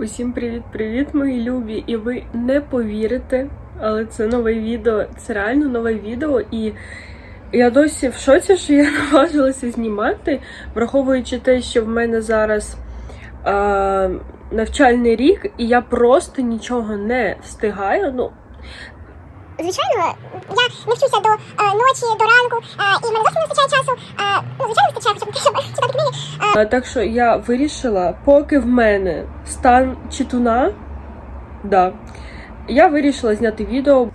Усім привіт-привіт, мої любі! І ви не повірите, але це нове відео, це реально нове відео, і я досі в шоці, що я наважилася знімати, враховуючи те, що в мене зараз е, навчальний рік, і я просто нічого не встигаю. Ну, Звичайно, я не вчуся до е, ночі, до ранку, е, і в мене зовсім не вистачає часу. Е, ну, звичайно, вистачає, хоча б щоб читати книги. Е, Так що я вирішила, поки в мене стан читуна, да, я вирішила зняти відео.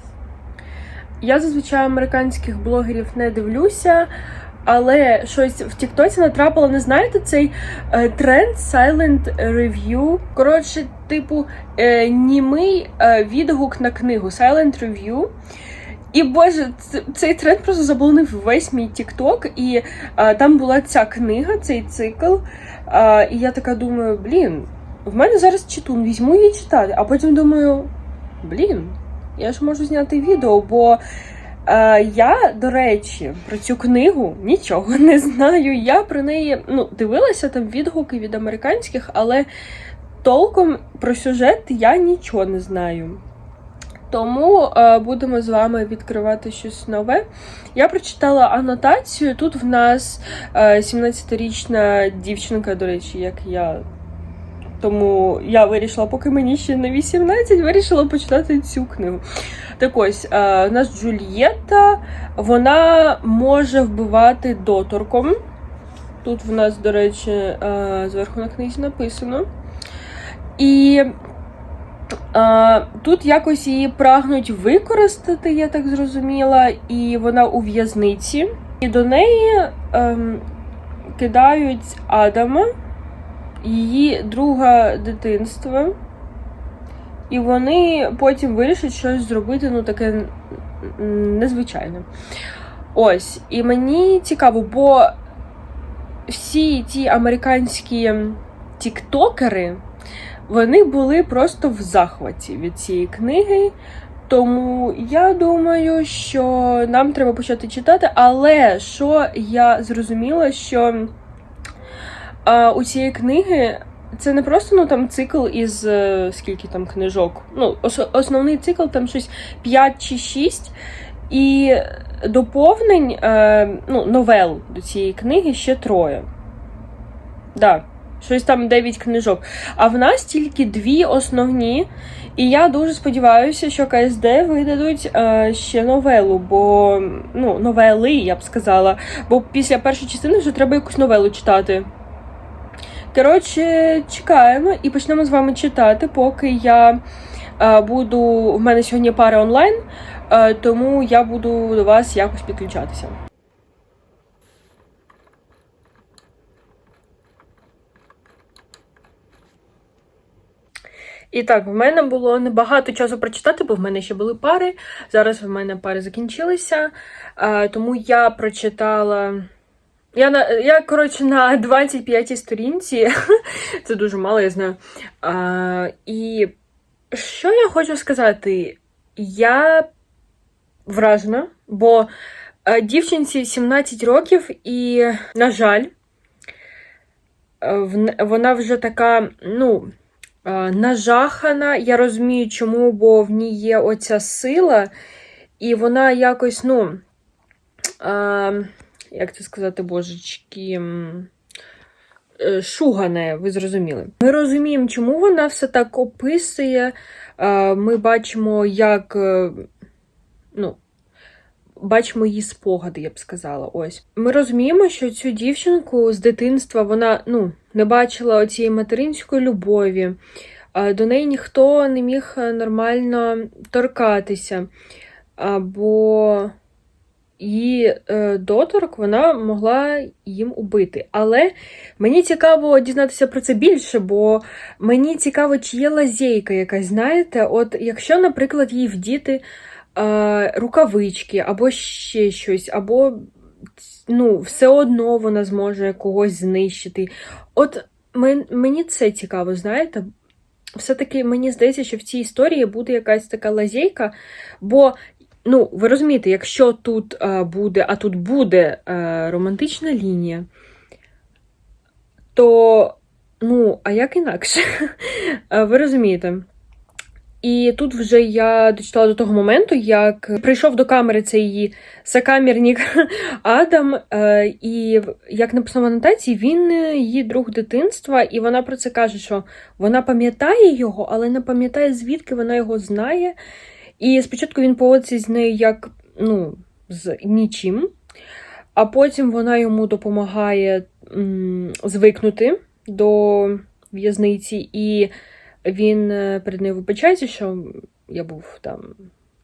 Я зазвичай американських блогерів не дивлюся, але щось в Тіктоці натрапила, не знаєте, цей е, тренд Silent Review. Коротше, типу, е, німий е, відгук на книгу Silent Review. І боже, цей тренд просто заполонив весь мій Тікток, і а, там була ця книга, цей цикл. А, і я така думаю, блін, в мене зараз читун, візьму її читати. А потім думаю, блін, я ж можу зняти відео, бо а, я, до речі, про цю книгу нічого не знаю. Я про неї ну, дивилася там відгуки від американських, але толком про сюжет я нічого не знаю. Тому е, будемо з вами відкривати щось нове. Я прочитала анотацію. Тут в нас е, 17-річна дівчинка, до речі, як я. Тому я вирішила, поки мені ще не 18, вирішила почитати цю книгу. Так ось, е, у нас Джульєта, вона може вбивати доторком. Тут в нас, до речі, е, зверху на книзі написано. І а, тут якось її прагнуть використати, я так зрозуміла, і вона у в'язниці. І до неї ем, кидають Адама, її друга дитинства. І вони потім вирішать щось зробити, ну таке незвичайне. Ось, і мені цікаво, бо всі ті американські тіктокери, вони були просто в захваті від цієї книги. Тому я думаю, що нам треба почати читати. Але що я зрозуміла, що а, у цієї книги це не просто ну, там цикл із е, скільки там книжок. Ну, ос- основний цикл там щось 5 чи 6. І доповнень, е, ну, новел до цієї книги ще троє. Да, щось там 9 книжок. А в нас тільки дві основні. І я дуже сподіваюся, що КСД видадуть е, ще новелу, бо ну, новели, я б сказала. Бо після першої частини вже треба якусь новелу читати. Коротше, чекаємо і почнемо з вами читати, поки я е, буду. У мене сьогодні пара онлайн, е, тому я буду до вас якось підключатися. І так, в мене було небагато часу прочитати, бо в мене ще були пари. Зараз в мене пари закінчилися. Е, тому я прочитала. Я, на, я коротше, на 25-й сторінці. Це дуже мало, я знаю. А, і що я хочу сказати? Я вражена, бо е, дівчинці 17 років, і, на жаль, е, вона вже така, ну, е, нажахана. Я розумію, чому, бо в ній є оця сила, і вона якось, ну. Як це сказати, божечки, е, шугане, ви зрозуміли. Ми розуміємо, чому вона все так описує. Ми бачимо, як. е, Ну, бачимо її спогади, я б сказала. Ось. Ми розуміємо, що цю дівчинку з дитинства вона ну, не бачила оцієї материнської любові. До неї ніхто не міг нормально торкатися. А, Її е, доторк вона могла їм убити. Але мені цікаво дізнатися про це більше, бо мені цікаво, чи є лазейка якась, знаєте, от якщо, наприклад, їй вдіти е, рукавички або ще щось, або ну, все одно вона зможе когось знищити. От мені це цікаво, знаєте. Все-таки мені здається, що в цій історії буде якась така лазейка, бо Ну, ви розумієте, якщо тут е, буде, а тут буде е, романтична лінія, то Ну, а як інакше? Е, Ви розумієте. І тут вже я дочитала до того моменту, як прийшов до камери цей її сокамерник Адам, і як написано в анотації, він її друг дитинства, і вона про це каже, що вона пам'ятає його, але не пам'ятає, звідки вона його знає. І спочатку він поводиться з нею як ну, з нічим, а потім вона йому допомагає м, звикнути до в'язниці, і він е, перед нею вибачається, що я був там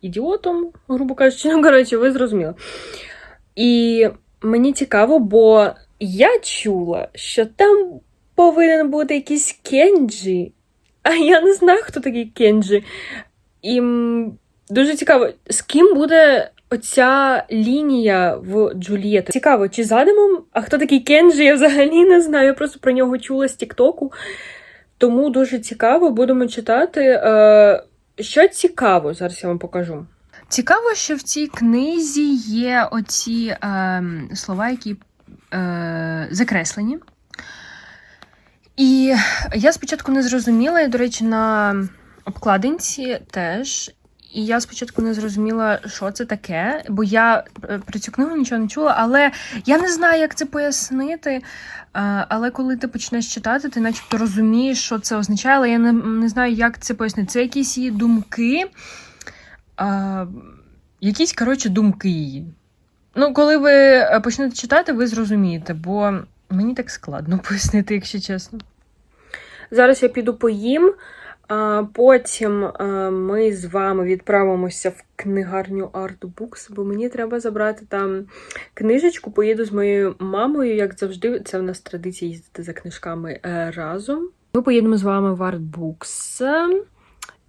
ідіотом, грубо кажучи, ну, коротше, ви зрозуміли. І мені цікаво, бо я чула, що там повинен бути якийсь Кенджі, а я не знаю, хто такий Кенджі. І дуже цікаво, з ким буде оця лінія в Джулієти. Цікаво, чи з Адамом? А хто такий Кенджі? Я взагалі не знаю. Я просто про нього чула з Тіктоку. Тому дуже цікаво, будемо читати. Е, що цікаво, зараз я вам покажу. Цікаво, що в цій книзі є оці е, слова, які е, закреслені. І я спочатку не зрозуміла, і, до речі, на обкладинці теж. І я спочатку не зрозуміла, що це таке, бо я е, про цю книгу нічого не чула, але я не знаю, як це пояснити. Е, Але коли ти почнеш читати, ти начебто розумієш, що це означає, але я не, не знаю, як це пояснити. Це якісь її думки, е, якісь, коротше, думки її. Ну, коли ви е, почнете читати, ви зрозумієте, бо мені так складно пояснити, якщо чесно. Зараз я піду поїм. Потім а, ми з вами відправимося в книгарню Art Books, бо мені треба забрати там книжечку. Поїду з моєю мамою, як завжди, це в нас традиція їздити за книжками е, разом. Ми поїдемо з вами в Art Books е,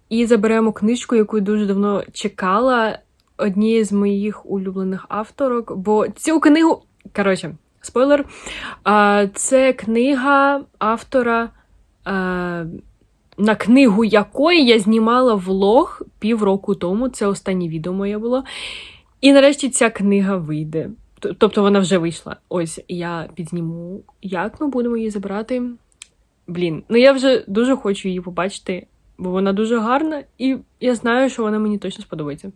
і заберемо книжку, яку дуже давно чекала. Однієї з моїх улюблених авторок, бо цю книгу, коротше, спойлер, це книга автора. На книгу якої я знімала влог півроку тому. Це останнє відео моє було. І нарешті ця книга вийде. Тобто вона вже вийшла. Ось я підзніму, як ми будемо її забрати. Блін, ну я вже дуже хочу її побачити, бо вона дуже гарна, і я знаю, що вона мені точно сподобається.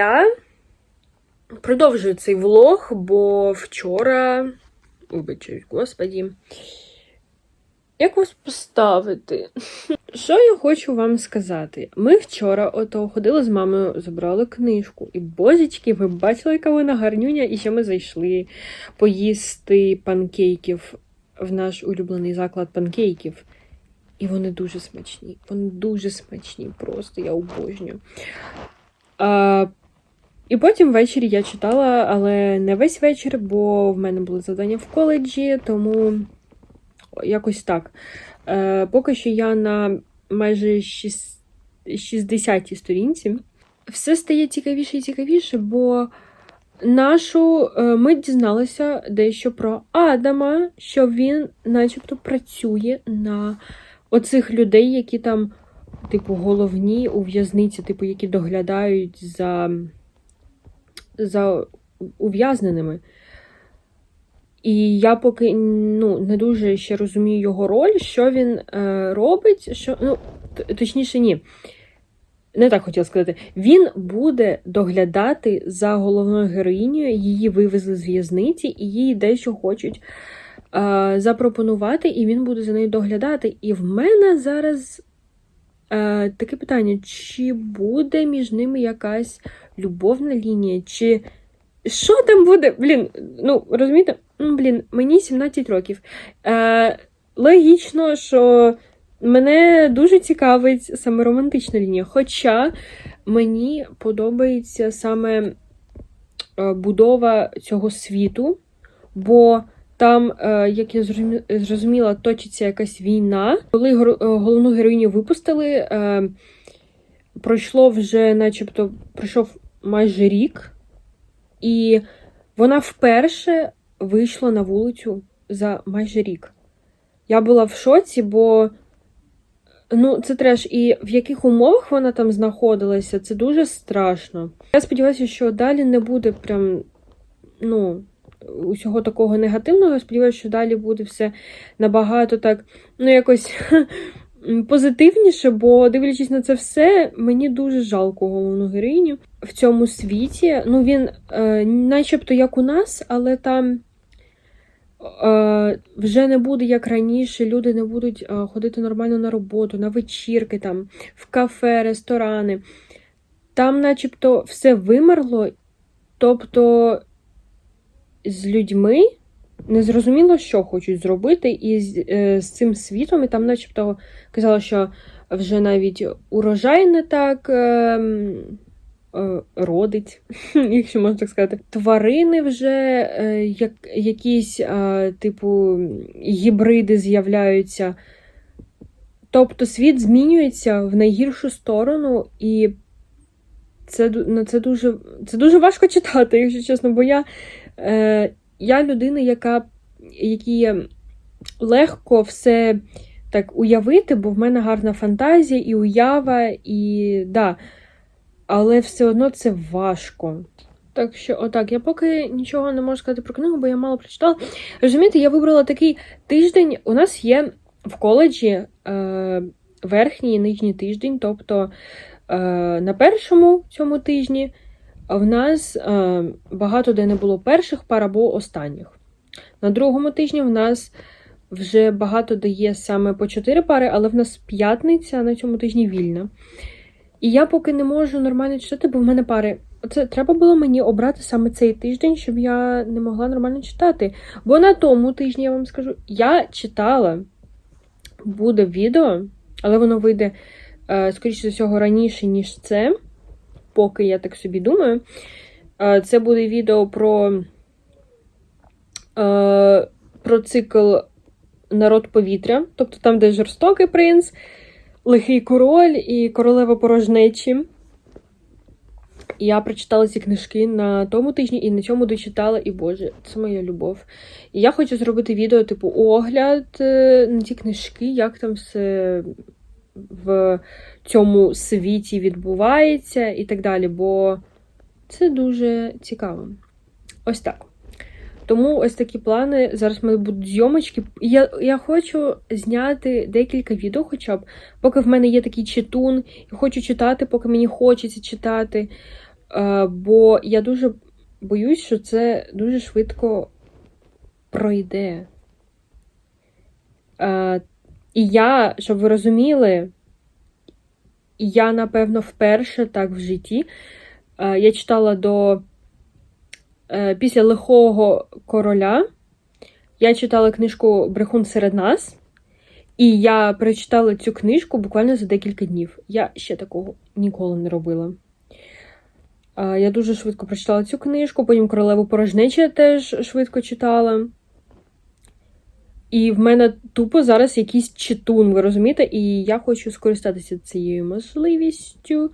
Я продовжую цей влог, бо вчора. Вибачаюсь, господі. Як вас поставити? Що я хочу вам сказати? Ми вчора ото ходили з мамою, забрали книжку. І бозічки, ви бачили, яка вона гарнюня, і ще ми зайшли поїсти панкейків в наш улюблений заклад панкейків. І вони дуже смачні. Вони дуже смачні, просто я обожнюю. І потім ввечері я читала, але не весь вечір, бо в мене були завдання в коледжі, тому якось так. Е, поки що я на майже 60-й сторінці. Все стає цікавіше і цікавіше, бо нашу е, ми дізналися дещо про Адама, що він, начебто, працює на оцих людей, які там, типу, головні у в'язниці, типу, які доглядають за, за ув'язненими. І я поки ну, не дуже ще розумію його роль, що він е, робить, що, ну, точніше, ні. Не так хотіла сказати. Він буде доглядати за головною героїнею, її вивезли з в'язниці, і їй дещо хочуть е, запропонувати, і він буде за нею доглядати. І в мене зараз таке питання: чи буде між ними якась любовна лінія? Чи що там буде? Блін, ну розумієте? Ну, блін, мені 17 років. Е, логічно, що мене дуже цікавить саме романтична лінія. Хоча мені подобається саме е, будова цього світу, бо там, е, як я зрозуміла, точиться якась війна. Коли е, головну героїню випустили, е, пройшло вже, начебто, пройшов майже рік, і вона вперше вийшла на вулицю за майже рік. Я була в шоці, бо ну, це треш. І в яких умовах вона там знаходилася, це дуже страшно. Я сподіваюся, що далі не буде прям, ну, усього такого негативного. Я сподіваюся, що далі буде все набагато так, ну, якось позитивніше, бо дивлячись на це все, мені дуже жалко головну героїню в цьому світі. Ну, він е, начебто як у нас, але там е, вже не буде як раніше, люди не будуть е, ходити нормально на роботу, на вечірки, там, в кафе, ресторани. Там, начебто, все вимерло, тобто з людьми незрозуміло, що хочуть зробити, і з, е, з цим світом, і там, начебто, казали, що вже навіть урожай не так. Е, е, Родить, якщо можна так сказати. Тварини вже е, як, якісь, е, типу, гібриди з'являються. Тобто світ змінюється в найгіршу сторону, і це, ну, це, дуже, це дуже важко читати, якщо чесно, бо я, е, я людина, яка якій легко все так уявити, бо в мене гарна фантазія і уява, і да. Але все одно це важко. Так що, отак, я поки нічого не можу сказати про книгу, бо я мало прочитала. Розумієте, я вибрала такий тиждень. У нас є в коледжі е, верхній і нижній тиждень, тобто е, на першому цьому тижні в нас е, багато де не було перших пар або останніх. На другому тижні в нас вже багато де є саме по чотири пари, але в нас п'ятниця на цьому тижні вільна. І я поки не можу нормально читати, бо в мене пари. Це треба було мені обрати саме цей тиждень, щоб я не могла нормально читати. Бо на тому тижні я вам скажу, я читала, буде відео, але воно вийде, е, скоріше за всього, раніше, ніж це. Поки я так собі думаю. Це буде відео про, про цикл Народ повітря, тобто там, де жорстокий принц, лихий король і королева порожнечі. Я прочитала ці книжки на тому тижні і на цьому дочитала, і Боже, це моя любов. І я хочу зробити відео, типу, огляд е, на ці книжки, як там все в цьому світі відбувається і так далі, бо це дуже цікаво. Ось так. Тому ось такі плани. Зараз в мене будуть зйомочки. Я, я хочу зняти декілька відео, хоча б, поки в мене є такий читун, і хочу читати, поки мені хочеться читати. Е, бо я дуже боюсь, що це дуже швидко пройде. Е, і я, щоб ви розуміли, я, напевно, вперше так в житті. Е, я читала до е, після лихого короля. Я читала книжку Брехун серед нас. І я прочитала цю книжку буквально за декілька днів. Я ще такого ніколи не робила. Я дуже швидко прочитала цю книжку, потім королеву порожнечі теж швидко читала. І в мене тупо зараз якийсь читун, ви розумієте? І я хочу скористатися цією можливістю.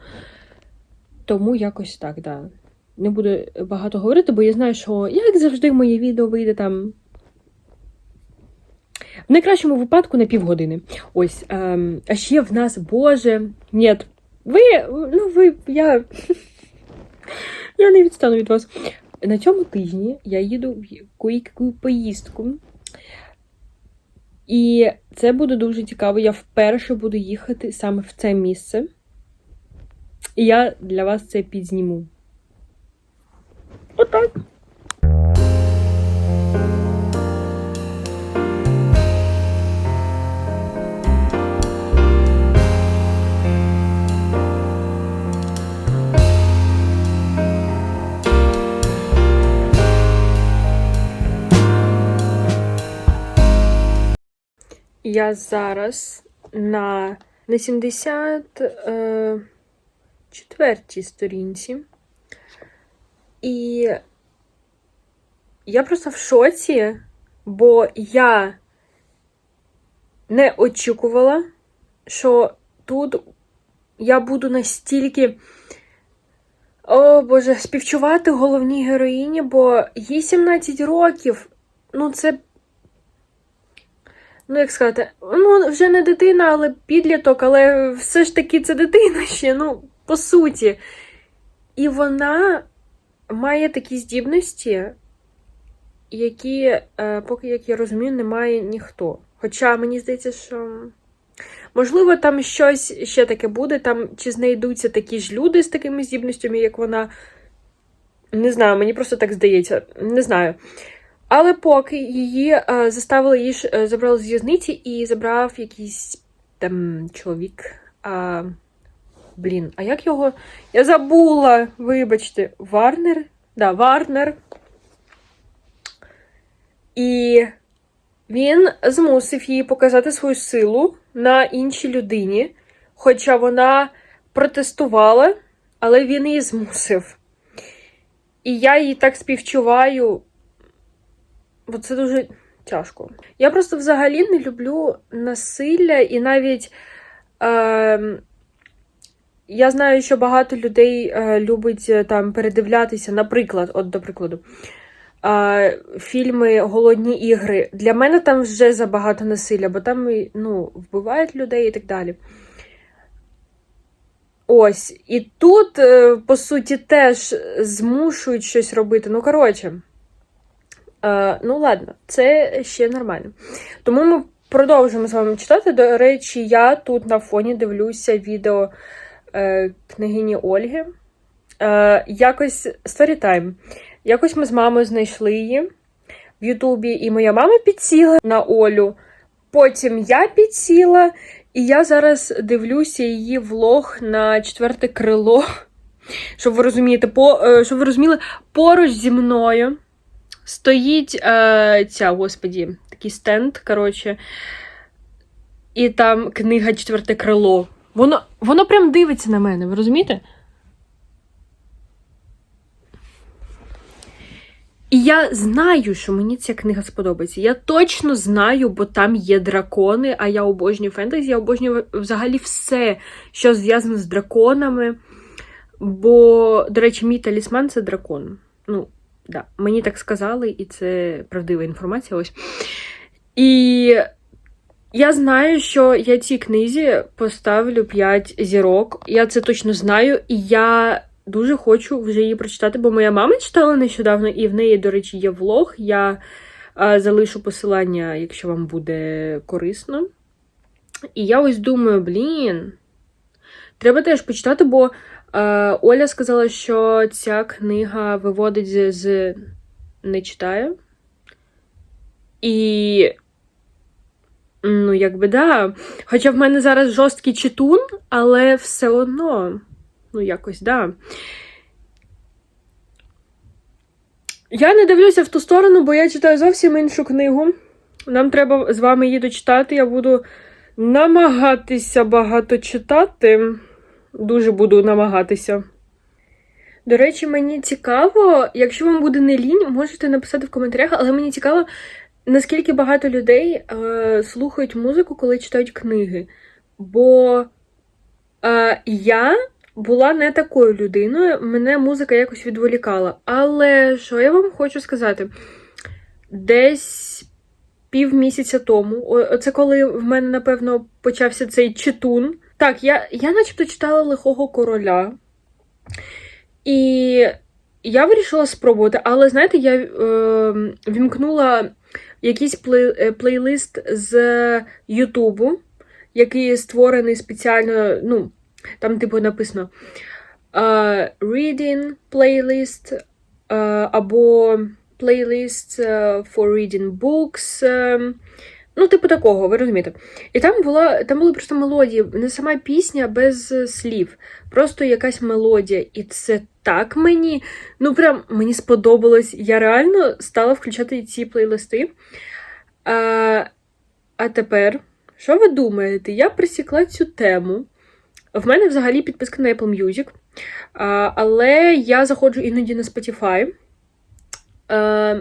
Тому якось так, да. Не буду багато говорити, бо я знаю, що, як завжди, моє відео вийде там. В найкращому випадку на півгодини. Ось. Ем, а ще в нас, Боже. Ні. Ви. Ну, ви. Я. Я не відстану від вас. На цьому тижні я їду в поїздку. І це буде дуже цікаво. Я вперше буду їхати саме в це місце. І я для вас це підзніму. Отак. Я зараз на, на 74 сторінці. І я просто в шоці, бо я не очікувала, що тут я буду настільки. О Боже, співчувати головній героїні, бо їй 17 років. Ну, це ну як сказати, ну вже не дитина, але підліток, але все ж таки це дитина ще, ну, по суті. І вона має такі здібності, які, е, поки як я розумію, не має ніхто. Хоча мені здається, що. Можливо, там щось ще таке буде, там чи знайдуться такі ж люди з такими здібностями, як вона. Не знаю, мені просто так здається, не знаю. Але поки її е, заставили її е, забрали з в'язниці і забрав якийсь там чоловік. А, блін, а як його? Я забула, вибачте, Варнер? Да, Варнер. І він змусив її показати свою силу на іншій людині, хоча вона протестувала, але він її змусив. І я її так співчуваю, бо це дуже тяжко. Я просто взагалі не люблю насилля, і навіть е, я знаю, що багато людей е, любить е, там передивлятися, наприклад, от до прикладу. е, Фільми Голодні ігри. Для мене там вже забагато насилля, бо там ну, вбивають людей і так далі. Ось. І тут, е, по суті, теж змушують щось робити. Ну, коротше. Е, ну, ладно, це ще нормально. Тому ми продовжуємо з вами читати. До речі, я тут на фоні дивлюся відео е, княгині Ольги. Е, якось сторітайм. Якось ми з мамою знайшли її в Ютубі, і моя мама підсіла на Олю. Потім я підсіла, і я зараз дивлюся її влог на четверте крило. Щоб ви розумієте, по, е, щоб ви розуміли, поруч зі мною стоїть е, ця, господі, такий стенд, коротше. І там книга Четверте крило. Воно, воно прям дивиться на мене, ви розумієте? І я знаю, що мені ця книга сподобається. Я точно знаю, бо там є дракони, а я обожнюю фентезі, я обожнюю взагалі все, що зв'язане з драконами. Бо, до речі, мій талісман це дракон. Ну, да, мені так сказали, і це правдива інформація. ось. І я знаю, що я цій книзі поставлю 5 зірок. Я це точно знаю, і я дуже хочу вже її прочитати, бо моя мама читала нещодавно, і в неї, до речі, є влог. Я залишу посилання, якщо вам буде корисно. І я ось думаю, блін, треба теж почитати, бо Оля сказала, що ця книга виводить з, не читає. І. Ну, якби да. Хоча в мене зараз жорсткий читун, але все одно. Ну, якось, да. Я не дивлюся в ту сторону, бо я читаю зовсім іншу книгу. Нам треба з вами її дочитати. Я буду намагатися багато читати. Дуже буду намагатися. До речі, мені цікаво, якщо вам буде не лінь, можете написати в коментарях, але мені цікаво, наскільки багато людей е, слухають музику, коли читають книги. Бо е, я була не такою людиною, мене музика якось відволікала. Але що я вам хочу сказати? Десь півмісяця тому, оце коли в мене, напевно, почався цей читун. Так, я, я начебто читала лихого короля. І я вирішила спробувати, але знаєте, я е, вімкнула якийсь плей, е, плейлист з Ютубу, який створений спеціально, ну, там, типу, написано е, Reading playlist е, або Playlist е, for reading books. е, Ну, типу такого, ви розумієте. І там була там були просто мелодії, не сама пісня без е, слів, просто якась мелодія. І це так мені, ну прям мені сподобалось. Я реально стала включати ці плейлисти. А, а тепер, що ви думаєте? Я присікла цю тему. В мене взагалі підписка на Apple Music, а, але я заходжу іноді на Spotify. А,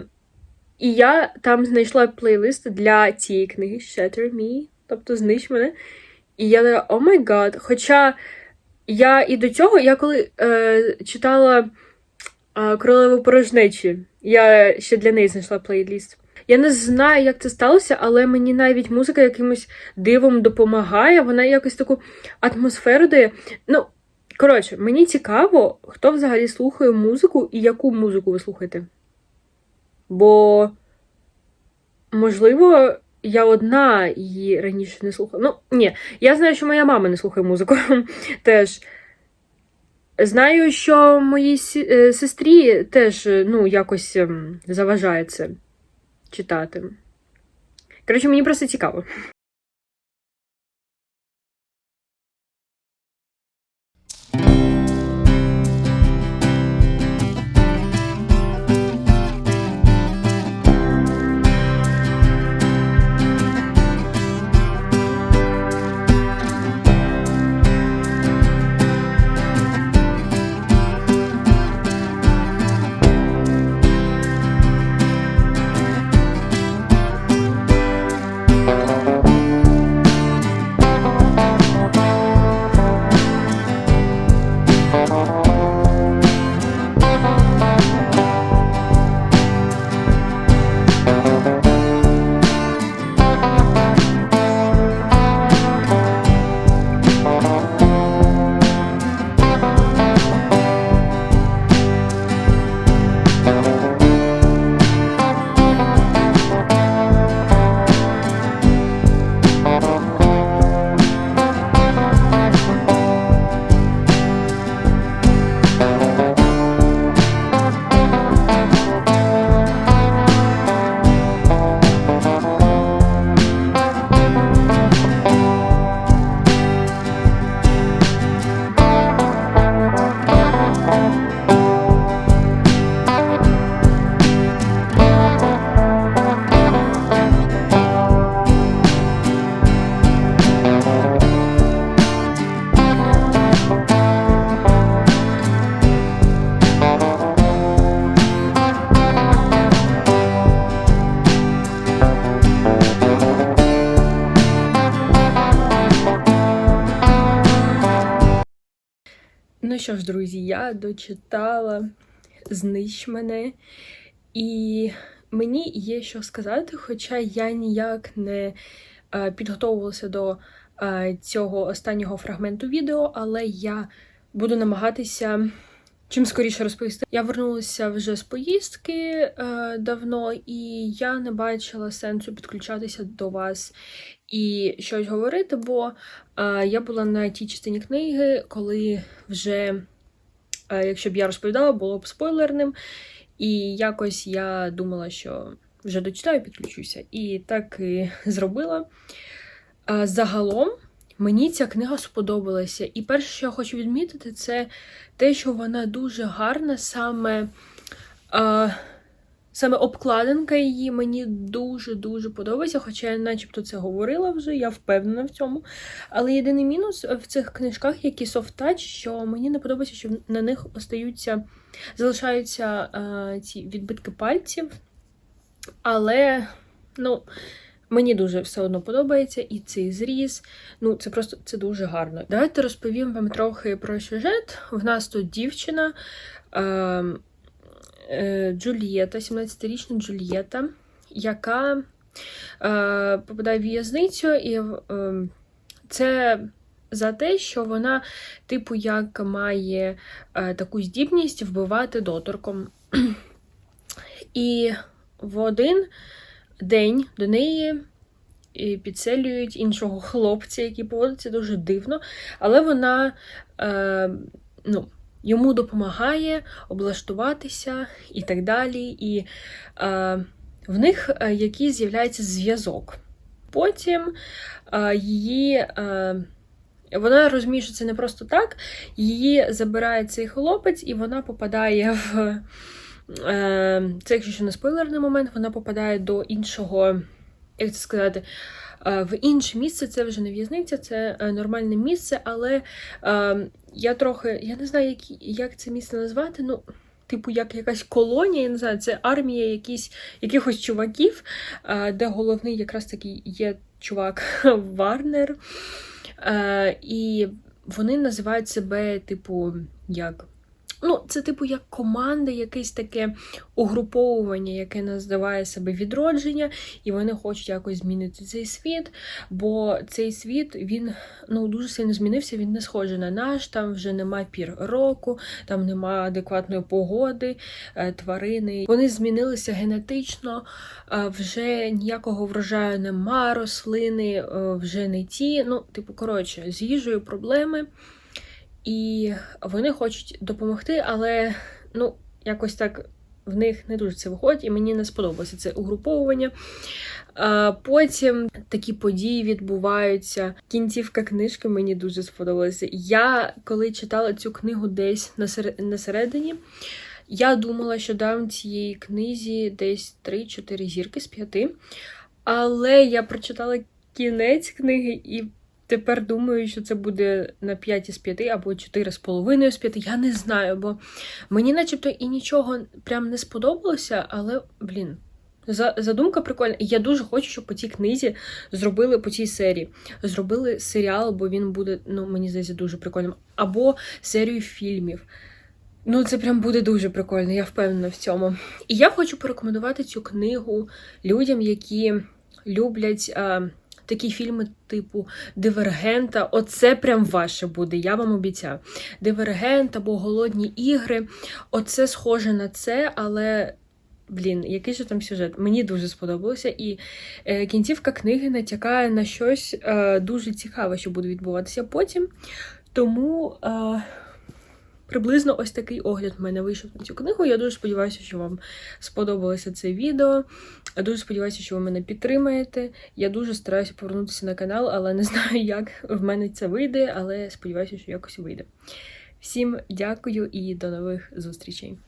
і я там знайшла плейлист для цієї книги Shatter Me, тобто знищ мене. І я така, о май гад. Хоча я і до цього, я коли е, читала е, Королеву порожнечі, я ще для неї знайшла плейліст. Я не знаю, як це сталося, але мені навіть музика якимось дивом допомагає. Вона якось таку атмосферу дає. Ну, коротше, мені цікаво, хто взагалі слухає музику і яку музику ви слухаєте. Бо, можливо, я одна її раніше не слухала. Ну, ні, я знаю, що моя мама не слухає музику теж. Знаю, що моїй е, сестрі теж е, ну, якось заважається читати. Коротше, мені просто цікаво. Що ж, друзі, я дочитала знищ мене, і мені є що сказати, хоча я ніяк не е, підготовувалася до е, цього останнього фрагменту відео, але я буду намагатися чим скоріше розповісти. Я вернулася вже з поїздки е, давно, і я не бачила сенсу підключатися до вас і щось говорити, бо е, я була на тій частині книги, коли вже, е, якщо б я розповідала, було б спойлерним. І якось я думала, що вже дочитаю, підключуся. І так і зробила. А загалом мені ця книга сподобалася. І перше, що я хочу відмітити, це те, що вона дуже гарна саме, а, Саме обкладинка її мені дуже-дуже подобається, хоча я начебто це говорила вже, я впевнена в цьому. Але єдиний мінус в цих книжках, які touch, що мені не подобається, що на них остаються, залишаються е, ці відбитки пальців. Але, ну, мені дуже все одно подобається і цей зріз. Ну, це просто це дуже гарно. Давайте розповім вам трохи про сюжет. В нас тут дівчина. Е, е, Джульєта, 17-річна Джульєта, яка е, попадає в в'язницю, і е, це за те, що вона, типу, як має е, таку здібність вбивати доторком. І в один день до неї підселюють іншого хлопця, який поводиться дуже дивно, але вона е, ну, йому допомагає облаштуватися і так далі. І е, в них е, якийсь з'являється зв'язок. Потім е, її. Е, вона розуміє, що це не просто так. Її забирає цей хлопець, і вона попадає в. Е, це, якщо не спойлерний момент, вона попадає до іншого, як це сказати, в інше місце. Це вже не в'язниця, це е, нормальне місце, але е, я трохи, я не знаю, як, як це місце назвати. ну, Типу, як якась колонія, я не знаю, це армія якісь, якихось чуваків, е, де головний якраз такий є чувак Варнер. Е, і вони називають себе, типу, як. Ну, це, типу, як команда, якесь таке угруповування, яке називає себе відродження, і вони хочуть якось змінити цей світ, бо цей світ він ну, дуже сильно змінився, він не схожий на наш, там вже нема пір року, там нема адекватної погоди, е, тварини. Вони змінилися генетично, е, вже ніякого врожаю нема, рослини е, вже не ті. Ну, типу, коротше, з їжею проблеми. І вони хочуть допомогти, але ну, якось так в них не дуже це виходить, і мені не сподобалося це угруповування. Потім такі події відбуваються. Кінцівка книжки мені дуже сподобалася. Я коли читала цю книгу десь на середині, я думала, що дам цієї книзі десь 3-4 зірки з 5. Але я прочитала кінець книги і Тепер думаю, що це буде на 5 із 5 або 4,5 з 5. Я не знаю, бо мені начебто і нічого прям не сподобалося, але, блін, задумка прикольна. І я дуже хочу, щоб по цій книзі зробили по цій серії. Зробили серіал, бо він буде, ну, мені здається, дуже прикольним. Або серію фільмів. Ну, це прям буде дуже прикольно, я впевнена в цьому. І я хочу порекомендувати цю книгу людям, які люблять. Такі фільми, типу Дивергента. Оце прям ваше буде, я вам обіцяю. Дивергент або Голодні ігри. Оце схоже на це, але. Блін, який же там сюжет? Мені дуже сподобалося, і е, кінцівка книги натякає на щось е, дуже цікаве, що буде відбуватися потім. Тому е, Приблизно ось такий огляд в мене вийшов на цю книгу. Я дуже сподіваюся, що вам сподобалося це відео. Я дуже сподіваюся, що ви мене підтримаєте. Я дуже стараюся повернутися на канал, але не знаю, як в мене це вийде, але сподіваюся, що якось вийде. Всім дякую і до нових зустрічей!